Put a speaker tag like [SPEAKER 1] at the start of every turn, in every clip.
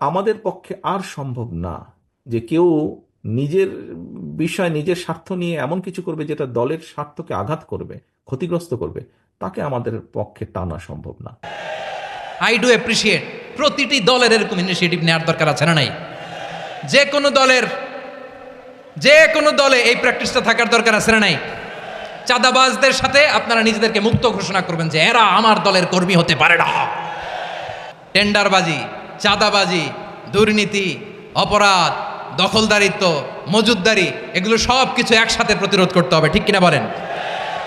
[SPEAKER 1] আমাদের পক্ষে আর সম্ভব না যে কেউ নিজের বিষয়, নিজের স্বার্থ নিয়ে এমন কিছু করবে যেটা দলের স্বার্থকে আঘাত করবে, ক্ষতিগ্রস্ত করবে। তাকে আমাদের পক্ষে টানা সম্ভব না।
[SPEAKER 2] আই ডু অ্যাপ্রিসিয়েট প্রতিটি দলের এরকম ইনিশিয়েটিভ নেওয়ার দরকার আছে না নাই? যে কোনো দলের, যে কোনো দলে এই প্র্যাকটিসটা থাকার দরকার আছে না নাই? চাঁদাবাজদের সাথে আপনারা নিজেদেরকে মুক্ত ঘোষণা করবেন যে এরা আমার দলের কর্মী হতে পারে না। টেন্ডারবাজি চাঁদাবাজি, দুর্নীতি, অপরাধ, দখলদারিত্ব, মজুদদারি, এগুলো সব কিছু একসাথে প্রতিরোধ করতে হবে, ঠিক কিনা বলেন?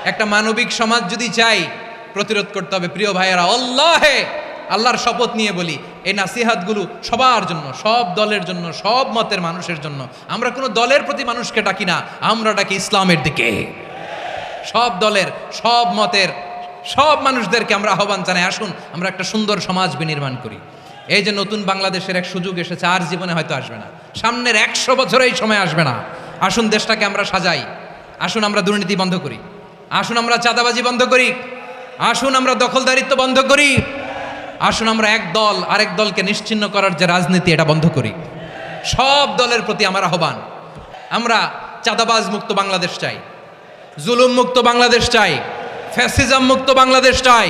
[SPEAKER 2] একটা মানবিক সমাজ যদি চাই প্রতিরোধ করতে হবে, প্রিয় ভাইয়েরা, আল্লাহে! আল্লাহর শপথ নিয়ে বলি, এই নাসিহাতগুলো সবার জন্য, সব দলের জন্য, সব মতের মানুষের জন্য। আমরা কোনো দলের প্রতি মানুষকে ডাকি না, আমরা ডাকি ইসলামের দিকে। সব দলের, সব মতের, সব মানুষদেরকে আমরা আহ্বান জানাই, আসুন, আমরা একটা সুন্দর সমাজ বিনির্মাণ করি। এই যে নতুন বাংলাদেশের এক সুযোগ এসেছে, আর জীবনে হয়তো আসবে না। সামনের একশো বছর এই সময় আসবে না। আসুন দেশটাকে আমরা সাজাই। আসুন আমরা দুর্নীতি বন্ধ করি। আসুন আমরা চাঁদাবাজি বন্ধ করি। আসুন আমরা দখলদারিত্ব বন্ধ করি। আসুন আমরা এক দল আরেক দলকে নিশ্চিন্ন করার যে রাজনীতি, এটা বন্ধ করি। সব দলের প্রতি আমার আহ্বান, আমরা চাঁদাবাজ মুক্ত বাংলাদেশ চাই, জুলুম মুক্ত বাংলাদেশ চাই, ফ্যাসিজম মুক্ত বাংলাদেশ চাই,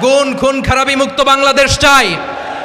[SPEAKER 2] গুণ খুন খারাপি মুক্ত বাংলাদেশ চাই।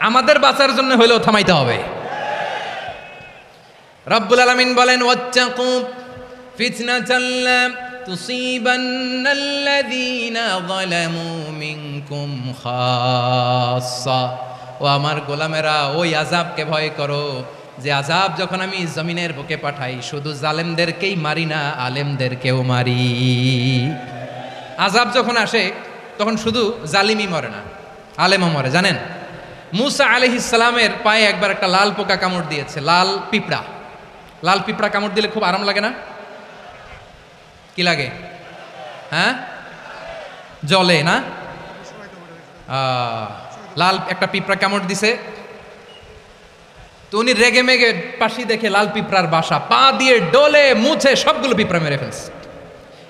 [SPEAKER 2] আমাদের বাঁচার জন্য হলেও থামাইতে হবে। রব্বুল আলামিন বলেন, ওয়াত্তাকু ফিতনাতাল লা তুসিবান্নাল্লাযীনা যালামু মিনকুম খাসসা। ও আমার গোলামেরা, ওই আযাবকে ভয় করো যে আযাব যখন আমি জমিনের বুকে পাঠাই, শুধু জালেমদেরকেই মারি না, আলেমদেরকেও মারি। আযাব যখন আসে, তখন শুধু জালিমই মরে না, আলেমও মরে, জানেন? মুসা আলহিসালামের পায়ে একবার একটা লাল পোকা কামড় দিয়েছে, লাল পিঁপড়া। লাল পিঁপড়া কামড় দিলে খুব আরাম লাগে না? কি লাগে? হ্যাঁ? জলে, না? লাল একটা পিঁপড়া কামড় দিছে। তো উনি রেগে মেগে পাশি দেখে লাল পিঁপড়ার বাসা, পা দিয়ে ডলে, মুছে সবগুলো পিঁপড়া মেরে ফেলছে।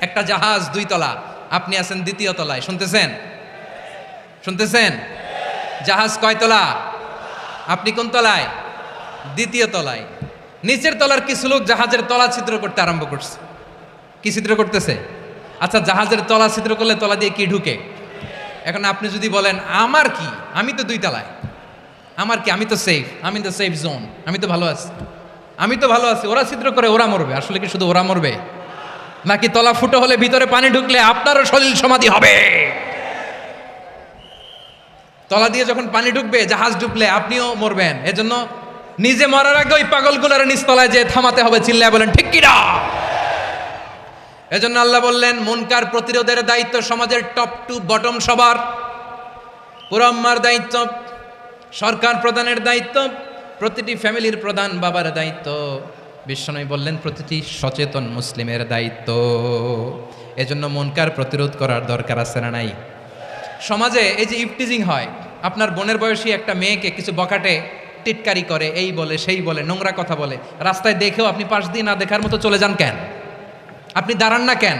[SPEAKER 2] একটা জাহাজ দুই তলা। আপনি আছেন দ্বিতীয় তলায়, শুনতেছেন? শুনতেছেন? জাহাজ কয় তলা? আপনি কোন তলায়? দ্বিতীয় তলায়। নিচের তলার কিছু লোক জাহাজের তলা ছিদ্র করতে আরম্ভ করছে। কি ছিদ্র করতেছে? আচ্ছা জাহাজের তলা ছিদ্র করলে তলা দিয়ে কি ঢুকে? এখন আপনি যদি বলেন, আমার কি? আমি তো দুই তলায়। আমার কি? আমি তো সেফ আমি তো সেফ জোন আমি তো ভালো আছি। আমি তো ভালো আছি, ওরা ছিদ্র করে, ওরা মরবে। আসলে কি শুধু ওরা মরবে? নাকি তলা ফুটো হলে ভিতরে পানি ঢুকলে আপনারও সলিল সমাধি হবে? তলা দিয়ে যখন পানি ঢুকবে, জাহাজ ঢুকলে আপনিও মরবেন। এজন্য নিজে মরার আগে ওই পাগলগুলোর নিচতলায় যে থামাতে হবে, চিল্লায় বলেন, ঠিক কিনা? এজন্য আল্লাহ বললেন, মুনকার প্রতিরোধের দায়িত্ব সমাজের টপ টু বটম সবার। পুরম্মার দায়িত্ব, সরকার প্রধানের দায়িত্ব, প্রতিটি ফ্যামিলির প্রধান বাবার দায়িত্ব। বিশ্বনবী বললেন, প্রতিটি সচেতন মুসলিমের দায়িত্ব। এজন্য মনকার প্রতিরোধ করার দরকার আছে না নাই? সমাজে এই যে ইফটিজিং হয়, আপনার বোনের বয়সী একটা মেয়েকে কিছু বকাটে টিটকারি করে, এই বলে, সেই বলে, নোংরা কথা বলে, রাস্তায় দেখেও আপনি পাশ দিয়ে না দেখার মতো চলে যান কেন? আপনি দাঁড়ান না কেন?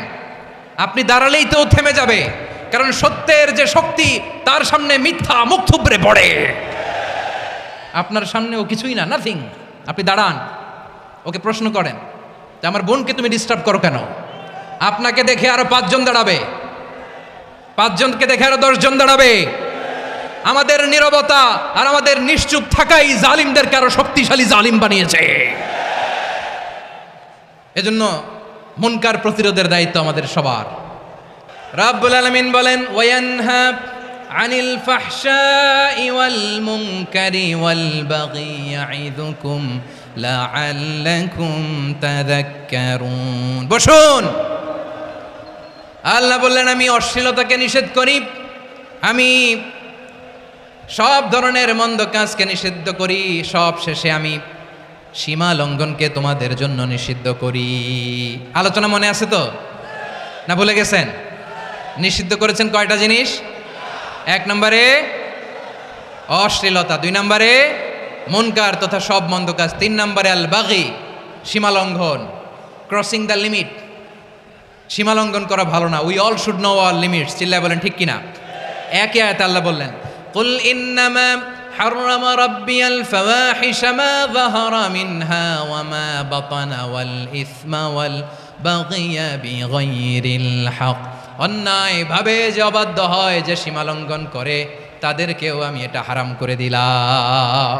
[SPEAKER 2] আপনি দাঁড়ালেই তো থেমে যাবে, কারণ সত্যের যে শক্তি, তার সামনে মিথ্যা মুখ থুবড়ে পড়ে। আপনার সামনেও কিছুই না নাথিং আপনি দাঁড়ান। ওকে প্রশ্ন করেন যে আমার বোনকে তুমি ডিস্টার্ব করো কেন? আপনাকে দেখে আরও পাঁচজন দাঁড়াবে। পাঁচজনকে দেখে আরও দশজন দাঁড়াবে। আমাদের নীরবতা আর আমাদের নিশ্চুপ থাকাই জালিমদেরকে আরও শক্তিশালী জালিম বানিয়েছে। এজন্য মুনকার প্রতিরোধের দায়িত্ব আমাদের সবার। রাব্বুল আলামিন বলেন, ওয়ানহা আনিল ফাহশাই ওয়াল মুনকারি ওয়াল বাগি ইয়াইদুকুম লাআল্লাকুম তাযাক্কারুন। বসুন। আল্লাহ বললেন, আমি অশ্লীলতাকে নিষেধ করি। আমি সব ধরনের মন্দ কাজকে নিষিদ্ধ করি। সব শেষে আমি সীমা লঙ্ঘনকে তোমাদের জন্য নিষিদ্ধ করি। আলোচনা মনে আছে তো? না ভুলে গেছেন? নিষিদ্ধ করেছেন কয়টা জিনিস? এক নম্বরে অশ্লীলতা, দুই নম্বরে মনকার তথা সব মন্দ কাজ তিন নম্বরে আল বাগি সীমা লঙ্ঘন ক্রসিং দ্য লিমিট সীমা লঙ্ঘন করা ভালো না we all should know all limits চিল্লায় বলেন ঠিক কিনা একে আয়াত আল্লাহ বললেন কুল ইন্নামা حرم ربي الفواحش ما ظهر منها وما بطن والإثم والبغي بغير الحق অন্যায় ভাবে যে অবাধ্য হয় যে সীমালঙ্ঘন করে তাদেরকেও আমি এটা হারাম করে দিলাম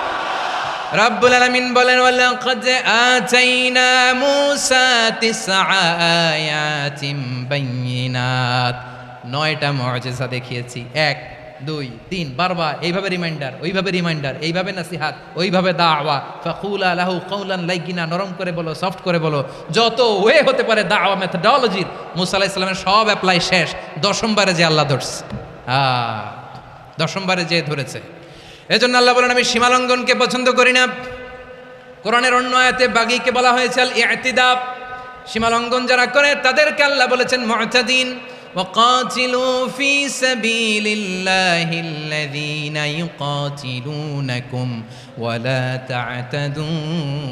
[SPEAKER 2] রব্বুল আলামিন বলেন আতাইনা মূসা তিসআ আয়াতিম বাইয়িনাত নয়টা মুআজিজা দেখিয়েছি। এক, দুই, তিন, বারবার। এইভাবে রিমাইন্ডার, ওইভাবে রিমাইন্ডার, এইভাবে নাসিহাত, ওইভাবে দাওয়া। ফাকুলা লাহু কৌলান লাইকিনা নরম করে বলো, সফট করে বলো। যত ওয়ে হতে পারে দাওয়া মেথডোলজির মুসা আলাইহিস সালামের সব অ্যাপ্লাই শেষ। দশমবারে যে আল্লাহ ধরছে। দশমবারে যে ধরেছে। এজন্য আল্লাহ বলেন, আমি সীমালঙ্ঘনকে পছন্দ করি না। কোরআনের অন্য আয়াতে বাগিকে বলা হয়েছে আল ইয়াতিদাব সীমালঙ্ঘন যারা করে, তাদেরকে আল্লাহ বলেছেন মহতাদিন وقاتلوا في سبيل الله الذين يقاتلونكم ওয়া تعتدوا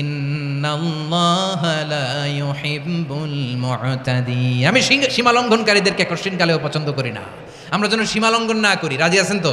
[SPEAKER 2] إن الله لا يحب المعتدين আমি সীমালঙ্ঘনকারীদেরকে কঠিনকালেও পছন্দ করি না। আমরা যেন সীমালঙ্ঘন না করি। রাজি আছেন তো?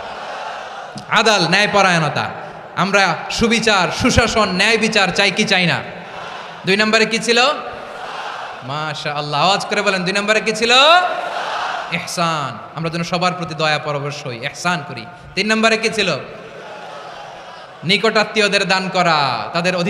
[SPEAKER 2] আদাল ন্যায়পরায়ণতা। আমরা সুবিচার, সুশাসন ন্যায় বিচার চাই কি চাই না? দুই নম্বরে কি ছিল? মাশা আল্লাহ আওয়াজ করে বলেন, দুই নম্বরে কি ছিল? এহসান আমরা যেন সবার প্রতি দয়া পরবশ হই এহসান করি। তিন নম্বরে কি ছিল? নিকটাত্মীয়দের দান করা, তাদের অধিক